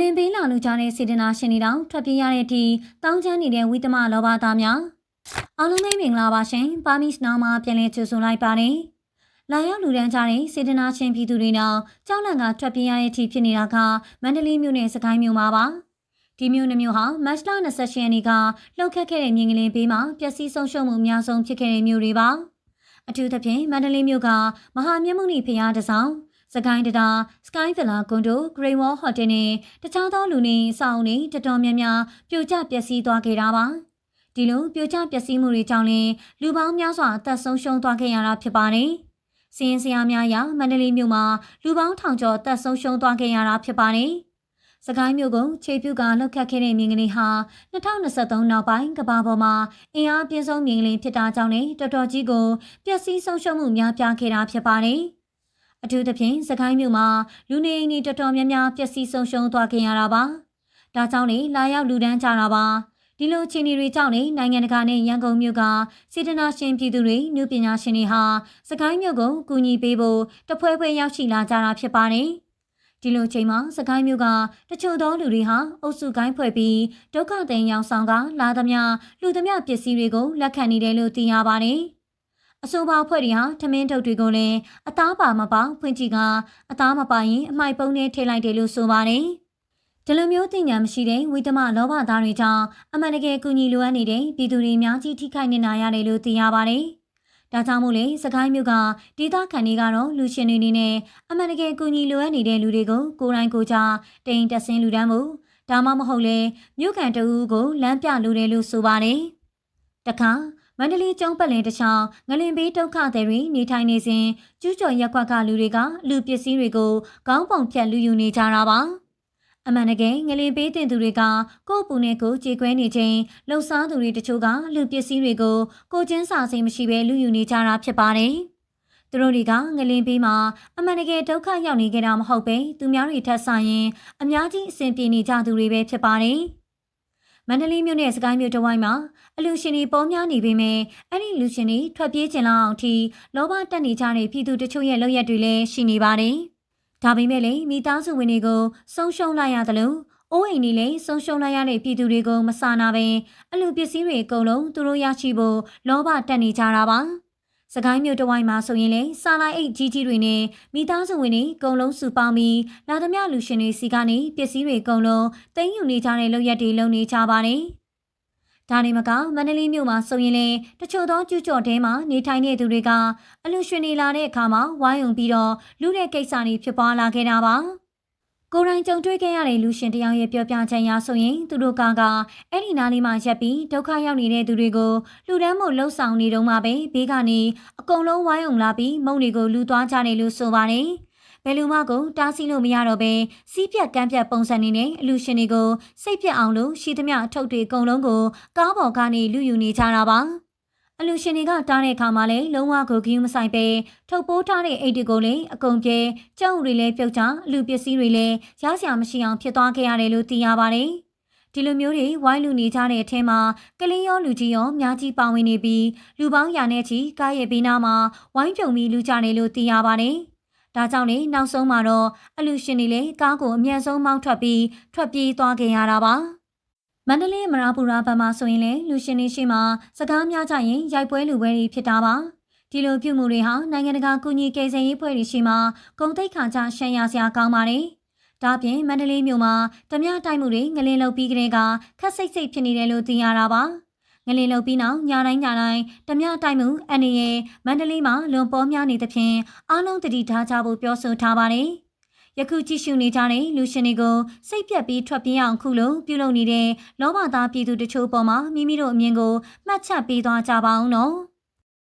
လင်ပေးလာလူကြတဲ့စေတနာရှင်တွေတောင်ထွက်ပြေးရတဲ့အထိတောင်းချမ်းနေတဲ့ဝိသမလောဘသားများအားလုံးပဲမင်္ဂလာပါရှင်ပါမီစနောင်းမှာပြန်လည်ကြိုဆိုလိုက်ပါတယ်လာရောက်လူဒန်းကြတဲ့စေတနာရှင်ပြည်သူတွေနောက်ကြောက်လန့်ကထွက်ပြေးရတဲ့အထိဖြစ်နေတာကမန္တလေးမြို့နယ်စကိုင်းမြို့မှာပါဒီမြို့နှမျိုးဟာမတ်လ28ရက်နေ့ကလှုပ်ခတ်ခဲ့တဲ့မြင်းကလေးပေးမှာပျက်စီးဆုံးရှုံးမှုအများဆုံးဖြစ်ခဲ့တဲ့မြို့တွေပါအထူးသဖြင့်မန္တလေးမြို့ကမဟာမြတ်မုန်ဖရားတစောင်း စကိုင်းတတာစကိုင်းဗလာကွန်ဒိုဂရိန်ဝေါ်ဟိုတယ်နဲ့တခြားသောလူနေအဆောင်တွေတတော်များများပြိုကျပျက်စီးသွားခဲ့တာပါဒီလိုပြိုကျပျက်စီးမှုတွေကြောင့်လည်းလူပေါင်းများစွာအသက်ဆုံးရှုံးသွားခဲ့ရတာဖြစ်ပါတယ်စင်းစရာများရာမန္တလေးမြို့မှာလူပေါင်းထောင်ကျော်တက်ဆုံးရှုံးသွားခဲ့ရတာဖြစ်ပါတယ်။စကိုင်းမြို့ကခြေပြုတ်ကလှုပ်ခတ်ခဲ့တဲ့မြင်းကလေးဟာ2023နောက်ပိုင်းကဘာပေါ်မှာအင်အားပြင်းဆုံးမြင်းကလေးဖြစ်တာကြောင့်လည်းတော်တော်ကြီးကိုပျက်စီးဆုံးရှုံးမှုများပြားခဲ့တာဖြစ်ပါတယ်။ အထူးသဖြင့်စကိုင်းမြို့မှာလူနေအိမ်တွေတော်တော်များများပျက်စီးဆုံးရှုံးသွားခဲ့ရတာပါ။ဒါကြောင့်လေလာရောက်လူဒန်းကြတာပါ။ဒီလိုခြေနေတွေကြောင့်လေနိုင်ငံတကာနဲ့ရန်ကုန်မြို့ကစေတနာရှင်ပြည်သူတွေနုပညာရှင်တွေဟာစကိုင်းမြို့ကိုကူညီပေးဖို့တဖွဲဖွဲရောက်ရှိလာကြတာဖြစ်ပါတယ်။ဒီလိုချိန်မှာစကိုင်းမြို့ကတချို့သောလူတွေဟာအုပ်စုကိုင်းဖွဲ့ပြီးဒုက္ခသည်ရောင်ဆောင်ကလာသမျှလူသမျှပစ္စည်းတွေကိုလက်ခံနေတယ်လို့သိရပါတယ်။ အဆိုပါဖွဲ့တွေဟာထမင်းထုတ်တွေကိုလည်းအသားပါမပါဖွင့်ကြည့်ကအသားမပါရင်အမိုက်ပုံးနဲ့ထိလိုက်တယ်လို့ဆိုပါတယ်။ဒီလိုမျိုးတင်ညာမရှိတဲ့ဝိသမလောဘသားတွေကြောင့်အမှန်တကယ်ကူညီလိုအပ်နေတဲ့ပြည်သူတွေအများကြီးထိခိုက်နေနာရတယ်လို့သိရပါတယ်။ဒါကြောင့်မို့လေစကိုင်းမြို့ကဒေသခံတွေကတော့လူရှင်တွေနေနဲ့အမှန်တကယ်ကူညီလိုအပ်နေတဲ့လူတွေကိုကိုယ်တိုင်ကိုယ်ကြတိမ်တက်ဆင်းလူတန်းမှုဒါမှမဟုတ်လေမြို့ခံတအူးကိုလမ်းပြလိုတယ်လို့ဆိုပါတယ်။တခါ မန္တလေးကျုံးပတ်လင်တခြားငလင်ဘေးဒုက္ခသည်တွေနေထိုင်နေစဉ်ကျူးကျော်ရက်ကွက်ကလူတွေကလူပစ္စည်းတွေကိုကောင်းပုံဖြတ်လူယူနေကြတာပါ။အမှန်တကယ်ငလင်ပေးတင်သူတွေကကိုယ့်ပူနဲ့ကိုကြေခွဲနေခြင်းလှုပ်ရှားသူတွေတချို့ကလူပစ္စည်းတွေကိုကိုချင်းစာစိမ်မရှိဘဲလူယူနေကြတာဖြစ်ပါတယ်။သူတို့တွေကငလင်ပေးမှာအမှန်တကယ်ဒုက္ခရောက်နေကြတာမဟုတ်ပဲသူများတွေထက်ဆိုင်ရင်အများကြီးအဆင်ပြေနေကြသူတွေပဲဖြစ်ပါတယ်။မ န္တလေးမြို့နယ်စကိုင်းမြို့တဝိုင်းမှာအလူရှင်တွေပေါများနေပေမဲ့အဲ့ဒီလူရှင်တွေထွက်ပြေးကျင်လာအောင်ထိလောဘတက်နေကြတဲ့ပြည်သူတချို့ရဲ့လုပ်ရက်တွေလည်းရှိနေပါတယ်။ဒါပေမဲ့လည်းမိသားစုဝင်တွေကိုဆုံးရှုံးလိုက်ရသလိုအိုးအိမ်တွေလည်းဆုံးရှုံးလိုက်ရတဲ့ပြည်သူတွေကိုမဆာနာပဲအလူပစ္စည်းတွေအကုန်လုံးသူတို့ရရှိဖို့လောဘတက်နေကြတာပါ စကိုင်းမြို့တဝိုင်းမှာဆိုရင်လေစာလိုက်အိတ်ကြီးကြီးတွေနဲ့မိသားစုဝင်တွေအကုန်လုံးစုပေါင်းပြီးလာသမျှလူရှင်တွေစီကနေပစ္စည်းတွေအကုန်လုံးတင်ယူနေကြတဲ့လုပ်ရက်တွေလုပ်နေကြပါတယ်။ဒါနေမကမန္တလေးမြို့မှာဆိုရင်လေတချို့သောကျူးကျော်တဲမှာနေထိုင်နေသူတွေကအလူရှင်နေလာတဲ့အခါမှာဝိုင်းုံပြီးတော့လူတဲ့ကိစ္စတွေဖြစ်ပွားလာခဲ့တာပါ ကိုရိုင်းကြုံတွေ့ခဲ့ရတဲ့လူရှင်တယောက်ရဲ့ပြောပြချက်အရဆိုရင်သူတို့ကကအဲ့ဒီနားလေးမှာရက်ပြီးဒုက္ခရောက်နေတဲ့သူတွေကိုလူတန်းမို့လှုပ်ဆောင်နေတော့မှပဲဘေးကနေအကုန်လုံးဝိုင်းုံလာပြီးမုံတွေကိုလူသွားကြတယ်လို့ဆိုပါတယ်။ဘယ်လူမှကိုတားဆီးလို့မရတော့ပဲစီးပြက်ကမ်းပြက်ပုံစံနေနဲ့အလူရှင်တွေကိုစိတ်ပြက်အောင်လို့ရှိသမျှအထုပ်တွေအကုန်လုံးကိုကားပေါ်ကနေလူယူနေကြတာပါ အလူရှင်တွေကတားတဲ့အခါမှာလည်းလုံးဝကိုဂီးမဆိုင်ပဲထုတ်ပိုးထားတဲ့အိတ်တွေကိုလည်းအကုန်ပြဲကြောက်တွေလည်းပြုတ်ချအလူပစ္စည်းတွေလည်းရစရာမရှိအောင်ဖြစ်သွားခဲ့ရတယ်လို့သိရပါတယ်ဒီလိုမျိုးတွေဝိုင်းလူနေကြတဲ့အထက်မှာကလေးရောလူကြီးရောအများကြီးပါဝင်နေပြီးလူပေါင်းရာနဲ့ချီကားရဲ့ဘေးနားမှာဝိုင်းပြုံပြီးလူကြတယ်လို့သိရပါတယ်။ဒါကြောင့်လေနောက်ဆုံးမှာတော့အလူရှင်တွေလည်းကားကိုအမြန်ဆုံးမောင်းထွက်ပြီးထွက်ပြေးသွားခဲ့ရတာပါ မန္တလေးမရာပူရာဘက်မှာဆိုရင်လေလူရှင်တွေရှိမှစကားများကြရင်ရိုက်ပွဲလူပွဲတွေဖြစ်တာပါဒီလိုပြုမှုတွေဟာနိုင်ငံတကာကူညီကယ်ဆယ်ရေးဖွဲ့တွေရှိမှဂုံတိတ်ခါကြရှမ်းရစရာကောင်းပါတယ်ဒါပြင်မန္တလေးမြို့မှာဓမြတိုက်မှုတွေငလင်းလုပ်ပြီးကလေးကခက်စိတ်စိတ်ဖြစ်နေတယ်လို့သိရတာပါ။ငလင်လုံပြီးနောက်ညတိုင်းညတိုင်းဓမြတိုက်မှုအနေရဲ့မန္တလေးမှာလွန်ပေါ်များနေသဖြင့်အားလုံးတတိထားကြဖို့ပြောဆိုထားပါတယ်။ ယခုကြည့်ရှုနေကြတဲ့လူရှင်တွေကိုစိတ်ပြက်ပြီးထွက်ပြေးအောင်ခုလိုပြုလုပ်နေတဲ့လောဘသားပြည်သူတချို့ပေါ်မှာမိမိတို့အမြင်ကိုမှတ်ချက်ပေးသွားကြပါအောင်နော်။